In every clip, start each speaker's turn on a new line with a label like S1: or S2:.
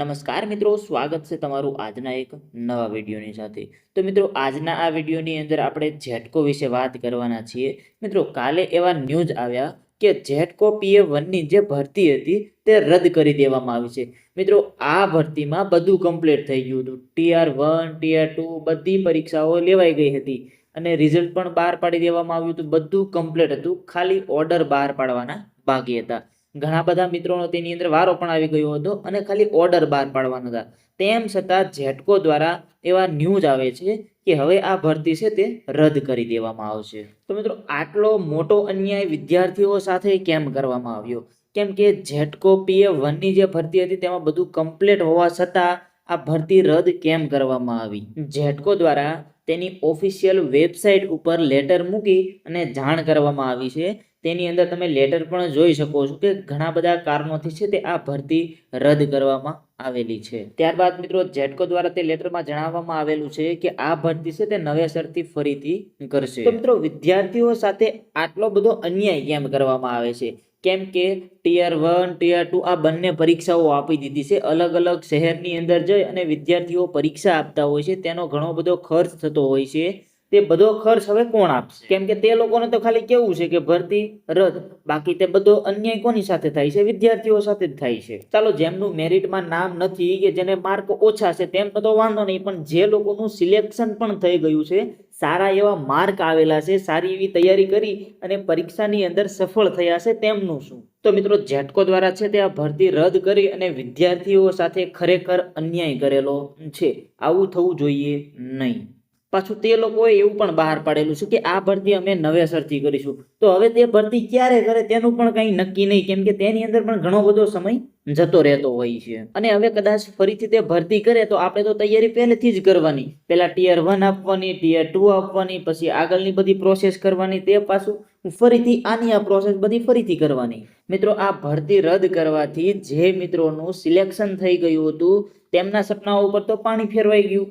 S1: નમસ્કાર મિત્રો, સ્વાગત છે તમારું આજના એક નવા વિડીયોની સાથે. તો મિત્રો, આજના આ વિડીયોની અંદર આપણે જેટકો વિશે વાત કરવાના છીએ. મિત્રો, કાલે એવા ન્યૂઝ આવ્યા કે જેટકો પીએ વનની જે ભરતી હતી તે રદ કરી દેવામાં આવી છે. મિત્રો, આ ભરતીમાં બધું કમ્પ્લીટ થઈ ગયું હતું. ટીઆર વન ટીઆર ટુ બધી પરીક્ષાઓ લેવાઈ ગઈ હતી અને રિઝલ્ટ પણ બહાર પાડી દેવામાં આવ્યું હતું. બધું કમ્પ્લીટ હતું. ખાલી ઓર્ડર બહાર પાડવાના બાકી હતા. ઘણા બધા મિત્રોનો તેની અંદર વારો પણ આવી ગયો હતો અને ખાલી ઓર્ડર બહાર પાડવાનો હતા. તેમ છતાં જેટકો દ્વારા એવા ન્યૂઝ આવે છે કે હવે આ ભરતી છે તે રદ કરી દેવામાં આવશે. તો મિત્રો, આટલો મોટો અન્યાય વિદ્યાર્થીઓ સાથે કેમ કરવામાં આવ્યો? કેમ કે જેટકો પીએ વનની જે ભરતી હતી તેમાં બધું કમ્પ્લીટ હોવા છતાં આ ભરતી રદ કેમ કરવામાં આવી? જેટકો દ્વારા તેની ઓફિશિયલ વેબસાઇટ ઉપર લેટર મૂકી અને જાણ કરવામાં આવી છે તેની અંદર તમે લેટર પણ જોઈ શકો છો કે ઘણા બધા કારણોથી છે તે આ ભરતી રદ કરવામાં આવેલી છે. ત્યારબાદ મિત્રો જેટકો દ્વારા તે લેટરમાં જણાવવામાં આવેલું છે કે આ ભરતી છે તે નવેસરથી ફરીથી કરશે. મિત્રો વિદ્યાર્થીઓ સાથે આટલો બધો અન્યાય કેમ કરવામાં આવે છે? કેમ કે ટીયર વન ટીયર ટુ આ બંને પરીક્ષાઓ આપી દીધી છે. અલગ અલગ શહેરની અંદર જઈ અને વિદ્યાર્થીઓ પરીક્ષા આપતા હોય છે. તેનો ઘણો બધો ખર્ચ થતો હોય છે. તે બધો ખર્ચ હવે કોણ આપશે? કેમ કે તે લોકોને તો ખાલી કેવું છે કે ભરતી, રદ, બાકી તે બધો અન્યાય કોની સાથે થાય છે? વિદ્યાર્થીઓ સાથે જ થાય છે. ચાલો, જેમનું મેરિટમાં નામ નથી કે જેને માર્ક ઓછા છે, તેમ તો વાંધો નહીં, પણ જે લોકોનું સિલેક્શન પણ થઈ ગયું છે, સારા એવા માર્ક આવેલા છે, સારી એવી તૈયારી કરી અને પરીક્ષાની અંદર સફળ થયા છે, તેમનું શું? તો મિત્રો જેટકો દ્વારા છે તે આ ભરતી રદ કરી અને વિદ્યાર્થીઓ સાથે ખરેખર અન્યાય કરેલો છે. આવું થવું જોઈએ નહીં. પાછું તે લોકોએ એવું પણ બહાર પાડેલું છે કે આ ભરતી અમે નવેસરથી કરીશું. તો હવે તે ભરતી ક્યારે કરે તેનું પણ કંઈ નક્કી નહીં, કેમ કે તેની અંદર પણ ઘણો બધો સમય જતો રહેતો હોય છે. અને હવે કદાચ ફરીથી તે ભરતી કરે તો આપણે તો તૈયારી પહેલેથી જ કરવાની. પહેલા ટીયર વન આપવાની ટીયર ટુ આપવાની, પછી આગળની બધી પ્રોસેસ કરવાની, તે પાછું ફરીથી આની આ પ્રોસેસ બધી ફરીથી કરવાની. મિત્રો, આ ભરતી રદ કરવાથી જે મિત્રોનું સિલેક્શન થઈ ગયું હતું, તેમના સપનાઓ ઉપર તો પાણી ફેરવાઈ ગયું.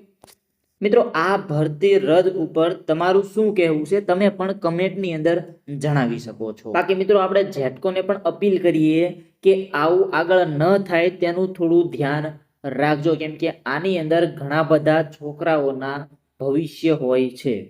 S1: મિત્રો, આ ભરતી રદ ઉપર તમારું શું કહેવું છે? તમે પણ કમેન્ટની અંદર જણાવી શકો છો. બાકી મિત્રો, આપણે જેટકોને પણ અપીલ કરીએ કે આવું આગળ ન થાય તેનું થોડું ધ્યાન રાખજો, કેમ કે આની અંદર ઘણા બધા છોકરાઓના ભવિષ્ય હોય છે.